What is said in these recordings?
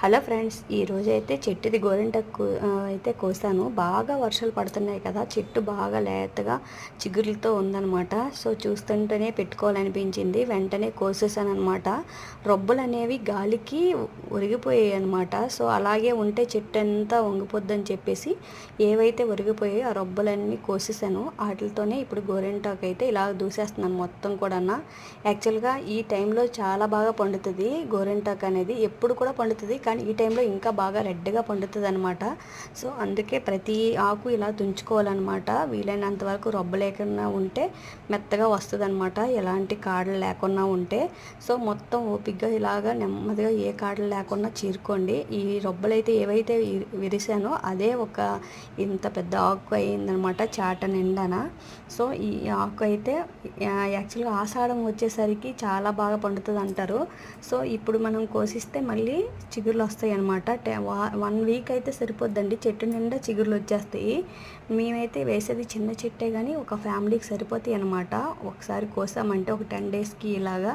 Hello friends ఈరోజు అయితే చెట్టుది గోరింటకు అయితే కోసాను. బాగా వర్షాలు పడుతున్నాయి కదా చెట్టు బాగా లేతగా చిగురులతో ఉందన్నమాట. సో చూస్తుంటేనే పెట్టుకోవాలనిపించింది. వెంటనే కోసేసాను అనమాట రొబ్బలు అనేవి గాలికి ఒరిగిపోయాయి అనమాట సో అలాగే ఉంటే చెట్టు అంతా వంగిపోద్దని చెప్పేసి ఏవైతే ఒరిగిపోయాయో ఆ రొబ్బలన్నీ కోసేసాను. వాటితోనే ఇప్పుడు గోరింటాకు అయితే ఇలా దూసేస్తున్నాను మొత్తం కూడా యాక్చువల్గా ఈ టైంలో చాలా బాగా పండుతుంది గోరింటాకు అనేది. ఎప్పుడు కూడా పండుతుంది కానీ ఈ టైంలో ఇంకా బాగా రెడ్గా పండుతుంది అనమాట సో అందుకే ప్రతి ఆకు ఇలా తుంచుకోవాలన్నమాట. వీలైనంత వరకు రొబ్బ లేకుండా ఉంటే మెత్తగా వస్తుంది అనమాట ఎలాంటి కాడలు లేకుండా ఉంటే. సో మొత్తం ఓపిగ్గా ఇలాగా నెమ్మదిగా ఏ కాడలు లేకుండా చీరుకోండి. ఈ రొబ్బలైతే ఏవైతే వి- విరిసానో అదే ఒక ఇంత పెద్ద ఆకు అయిందనమాట చాట నిండన. సో ఈ ఆకు అయితే యాక్చువల్గా ఆషాఢం వచ్చేసరికి చాలా బాగా పండుతుంది అంటారు సో ఇప్పుడు మనం కోసిస్తే మళ్ళీ చిగురు చిగురులు వస్తాయి అనమాట వన్ వీక్ అయితే సరిపోద్దండి. చెట్టు నిండా చిగురులు వచ్చేస్తాయి. మేమైతే వేసేది చిన్న చెట్టే కానీ ఒక ఫ్యామిలీకి సరిపోతాయి అనమాట ఒకసారి కోసామంటే ఒక టెన్ డేస్కి ఇలాగా.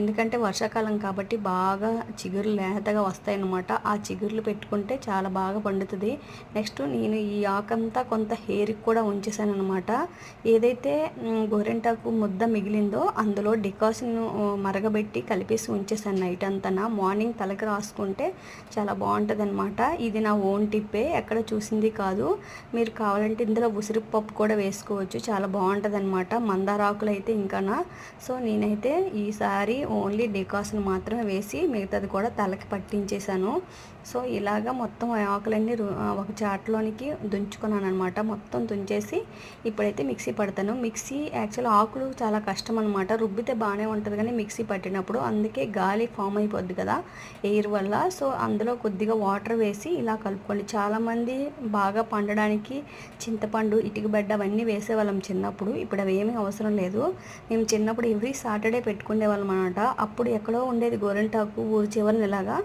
ఎందుకంటే వర్షాకాలం కాబట్టి బాగా చిగురు లేతగా వస్తాయి అనమాట ఆ చిగుర్లు పెట్టుకుంటే చాలా బాగా పండుతుంది. నెక్స్ట్ నేను ఈ ఆకంతా కొంత హెయిర్కి కూడా ఉంచేసాను అనమాట ఏదైతే గోరెంటాకు గోరింటాకు ముద్ద మిగిలిందో అందులో డికాషన్ మరగబెట్టి కలిపేసి ఉంచేసాను నైట్ అంతా. మార్నింగ్ తలకి రాసుకుంటే చాలా బాగుంటుంది అనమాట ఇది నా ఓన్ టిప్పే ఎక్కడ చూసింది కాదు. మీరు కావాలంటే ఇందులో ఉసిరిపప్పు కూడా వేసుకోవచ్చు. చాలా బాగుంటుంది అనమాట మందారాకులు అయితే ఇంకానా. సో నేనైతే ఈసారి ఓన్లీ డికాషన్ మాత్రమే వేసి మిగతాది కూడా తలకి పట్టించేశాను. సో ఇలాగా మొత్తం ఆ ఆకులన్నీ రు- ఒక చాట్లోనికి దుంచుకున్నాను అనమాట మొత్తం దుంచేసి ఇప్పుడైతే మిక్సీ పడతాను. మిక్సీ యాక్చువల్ ఆకులు చాలా కష్టం అనమాట రుబ్బితే బాగానే ఉంటుంది కానీ మిక్సీ పట్టినప్పుడు అందుకే గాలి ఫామ్ అయిపోద్ది కదా ఎయిర్ వల్ల. సో అందులో కొద్దిగా వాటర్ వేసి ఇలా కలుపుకోండి. చాలామంది బాగా పండడానికి చింతపండు ఇటుక బెడ్డ అవన్నీ వేసేవాళ్ళం చిన్నప్పుడు. ఇప్పుడు అవి ఏమీ అవసరం లేదు. మేము చిన్నప్పుడు ఎవ్రీ సాటర్డే పెట్టుకునే వాళ్ళం అనమాట అప్పుడు ఎక్కడో ఉండేది గోరింటాకు ఊరు చివరిని ఇలాగా.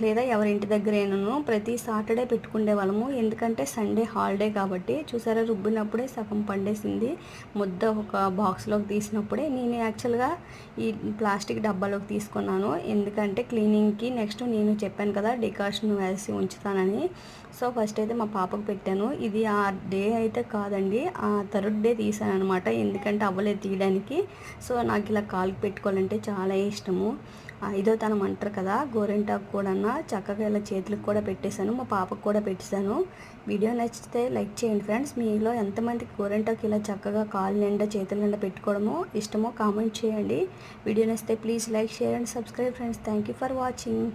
లేదా ఎవరి ఇంటి దగ్గర ఏనను ప్రతి సాటర్డే పెట్టుకునే వాళ్ళము. ఎందుకంటే సండే హాలిడే కాబట్టి చూసారా రుబ్బినప్పుడే సగం పండేసింది. ముద్ద ఒక బాక్స్లోకి తీసినప్పుడే నేను యాక్చువల్గా ఈ ప్లాస్టిక్ డబ్బాలోకి తీసుకున్నాను. ఎందుకంటే క్లీనింగ్కి నెక్స్ట్ నేను చెప్పాను కదా డికాషన్ వేసి ఉంచుతానని. సో ఫస్ట్ అయితే మా పాపకు పెట్టాను. ఇది ఆ డే అయితే కాదండి ఆ థర్డ్ డే తీసాను అనమాట ఎందుకంటే అవ్వలేదు తీయడానికి. సో నాకు ఇలా కాలుకి పెట్టుకోవాలంటే చాలా ఇష్టము. ఐదో తనం అంటారు కదా గోరింటాకు కూడా చక్కగా ఇలా చేతులకు కూడా పెట్టేశాను మా పాపకు కూడా పెట్టేశాను. వీడియో నచ్చితే లైక్ చేయండి ఫ్రెండ్స్. మీలో ఎంతమందికి గోరింటాకు ఇలా చక్కగా కాలు నిండా చేతుల నిండా పెట్టుకోవడమో ఇష్టమో కామెంట్ చేయండి. వీడియో నచ్చితే please like share and subscribe friends. Thank you for watching.